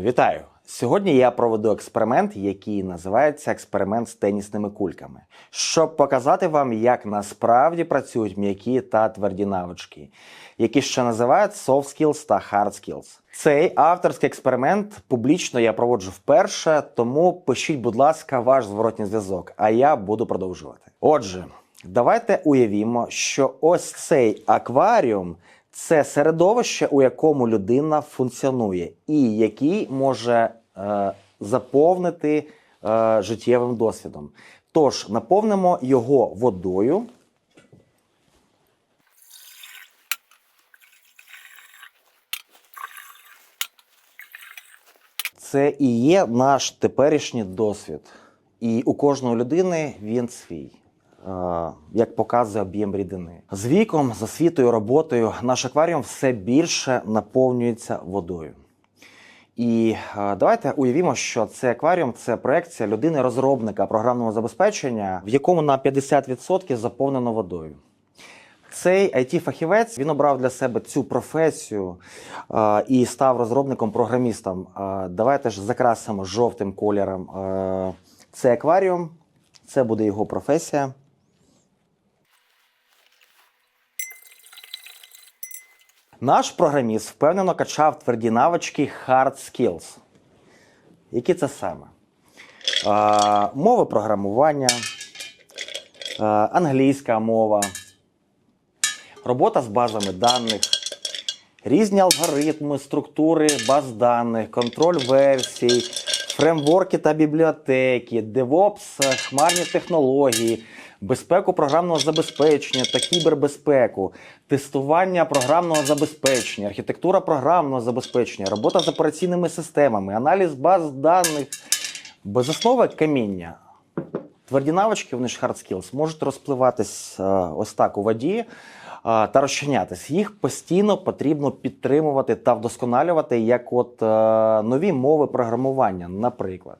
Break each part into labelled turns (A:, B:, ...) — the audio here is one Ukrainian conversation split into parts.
A: Вітаю! Сьогодні я проведу експеримент, який називається експеримент з тенісними кульками, щоб показати вам, як насправді працюють м'які та тверді навички, які ще називають soft skills та hard skills. Цей авторський експеримент публічно я проводжу вперше, тому пишіть, будь ласка, ваш зворотній зв'язок, а я буду продовжувати. Отже, давайте уявімо, що ось цей акваріум це середовище, у якому людина функціонує, і який може е, заповнити е, життєвим досвідом. Тож наповнимо його водою. Це і є наш теперішній досвід. І у кожної людини він свій. Е, Як показує об'єм рідини. З віком, з освітою, роботою наш акваріум все більше наповнюється водою. І е, давайте уявімо, що цей акваріум це проекція людини-розробника програмного забезпечення, в якому на 50% заповнено водою. Цей it фахівець він обрав для себе цю професію е, і став розробником-програмістом. Давайте ж закрасимо жовтим кольором е, цей акваріум. Це буде його професія. Наш програміст впевнено качав тверді навички hard skills. Які це саме? Е, мови програмування, е, англійська мова, робота з базами даних, різні алгоритми, структури баз даних, контроль версій, фреймворки та бібліотеки, DevOps, хмарні технології, безпеку програмного забезпечення та кібербезпеку, тестування програмного забезпечення, архітектура програмного забезпечення, робота з операційними системами, аналіз баз даних, безоснове каміння. Тверді навички, вони ж hard skills, можуть розпливатись е, ось так у воді е, та розчинятись. Їх постійно потрібно підтримувати та вдосконалювати, як от е, нові мови програмування, наприклад.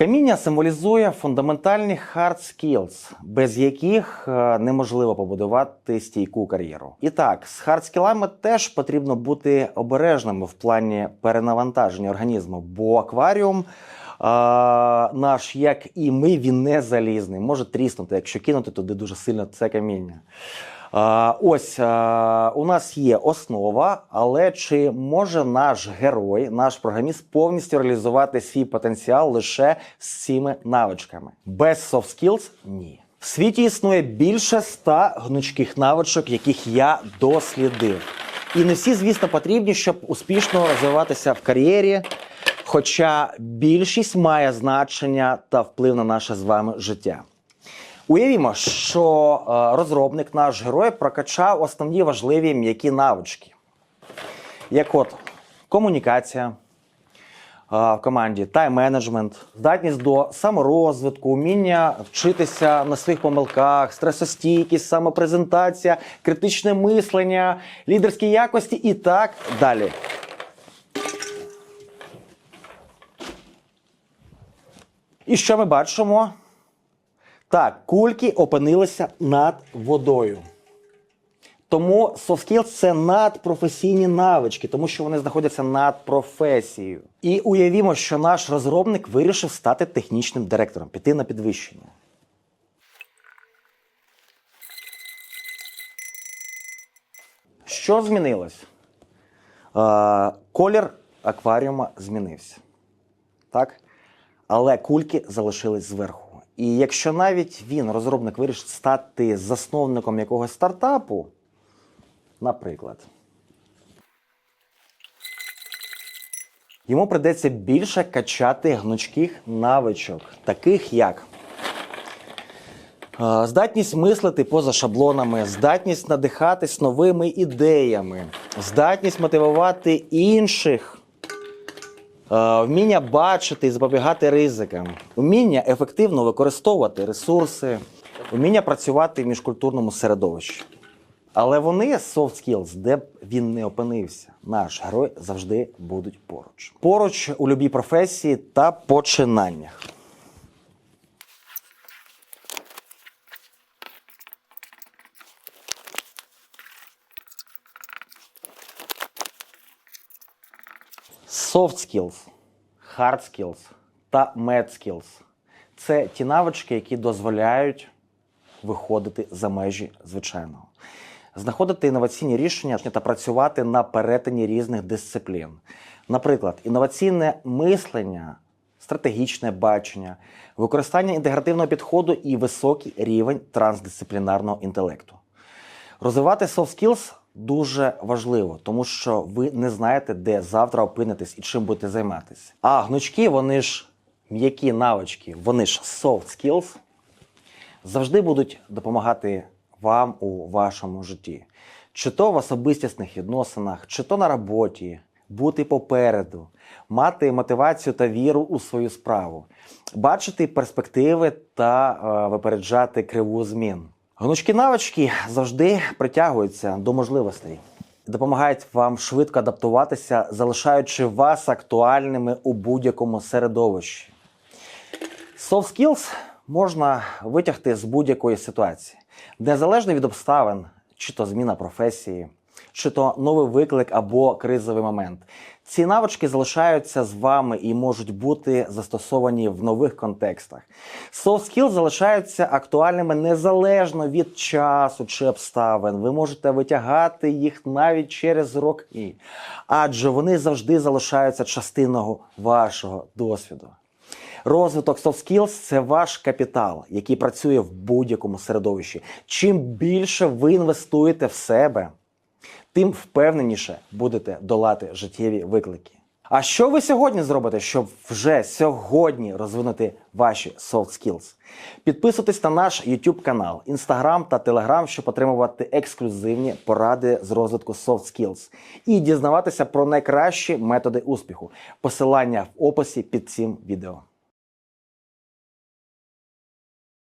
A: Каміння символізує фундаментальні hard skills, без яких е, неможливо побудувати стійку кар'єру. І так, з hard скілами теж потрібно бути обережними в плані перенавантаження організму, бо акваріум. А, наш, як і ми, він не залізний, може тріснути, якщо кинути туди дуже сильно це каміння. Ось у нас є основа, але чи може наш герой, наш програміст повністю реалізувати свій потенціал лише з цими навичками? Без soft skills – ні. В світі існує більше ста гнучких навичок, яких я дослідив. І не всі, звісно, потрібні, щоб успішно розвиватися в кар'єрі. Хоча більшість має значення та вплив на наше з вами життя. Уявімо, що е, розробник, наш герой, прокачав основні важливі м'які навички, як от комунікація е, в команді, тайм-менеджмент, здатність до саморозвитку, уміння вчитися на своїх помилках, стресостійкість, самопрезентація, критичне мислення, лідерські якості і так далі. І що ми бачимо? Так, кульки опинилися над водою. Тому soft skills – це надпрофесійні навички, тому що вони знаходяться над професією. І уявімо, що наш розробник вирішив стати технічним директором, піти на підвищення. Що змінилось? Колір акваріума змінився. Так? Але кульки залишились зверху. І якщо навіть він, розробник, вирішить стати засновником якогось стартапу, наприклад, йому придеться більше качати гнучких навичок, таких як е, здатність мислити поза шаблонами, здатність надихатись новими ідеями, здатність мотивувати інших. Е, Вміння бачити і запобігати ризикам, вміння ефективно використовувати ресурси, вміння працювати в міжкультурному середовищі. Але вони soft skills, де б він не опинився, наш герой завжди будуть поруч. Поруч у любій професії та починаннях. Soft skills, hard skills та mad skills – це ті навички, які дозволяють виходити за межі звичайного, знаходити інноваційні рішення та працювати на перетині різних дисциплін. Наприклад, інноваційне мислення, стратегічне бачення, використання інтегративного підходу і високий рівень трансдисциплінарного інтелекту. Розвивати soft skills дуже важливо, тому що ви не знаєте, де завтра опинитесь і чим будете займатися. А гнучки, вони ж м'які навички, вони ж soft skills, завжди будуть допомагати вам у вашому житті. Чи то в особистісних відносинах, чи то на роботі, бути попереду, мати мотивацію та віру у свою справу, бачити перспективи та е, випереджати криву змін. Гнучкі навички завжди притягуються до можливостей, допомагають вам швидко адаптуватися, залишаючи вас актуальними у будь-якому середовищі. Soft skills можна витягти з будь-якої ситуації, незалежно від обставин, чи то зміна професії, чи то новий виклик або кризовий момент. Ці навички залишаються з вами і можуть бути застосовані в нових контекстах. Soft skills залишаються актуальними незалежно від часу чи обставин. Ви можете витягати їх навіть через роки, адже вони завжди залишаються частиною вашого досвіду. Розвиток soft skills – це ваш капітал, який працює в будь-якому середовищі. Чим більше ви інвестуєте в себе, тим впевненіше будете долати життєві виклики. А що ви сьогодні зробите, щоб вже сьогодні розвинути ваші soft skills? Підписуйтесь на наш YouTube канал, Instagram та Telegram, щоб отримувати ексклюзивні поради з розвитку soft skills і дізнаватися про найкращі методи успіху. Посилання в описі під цим відео.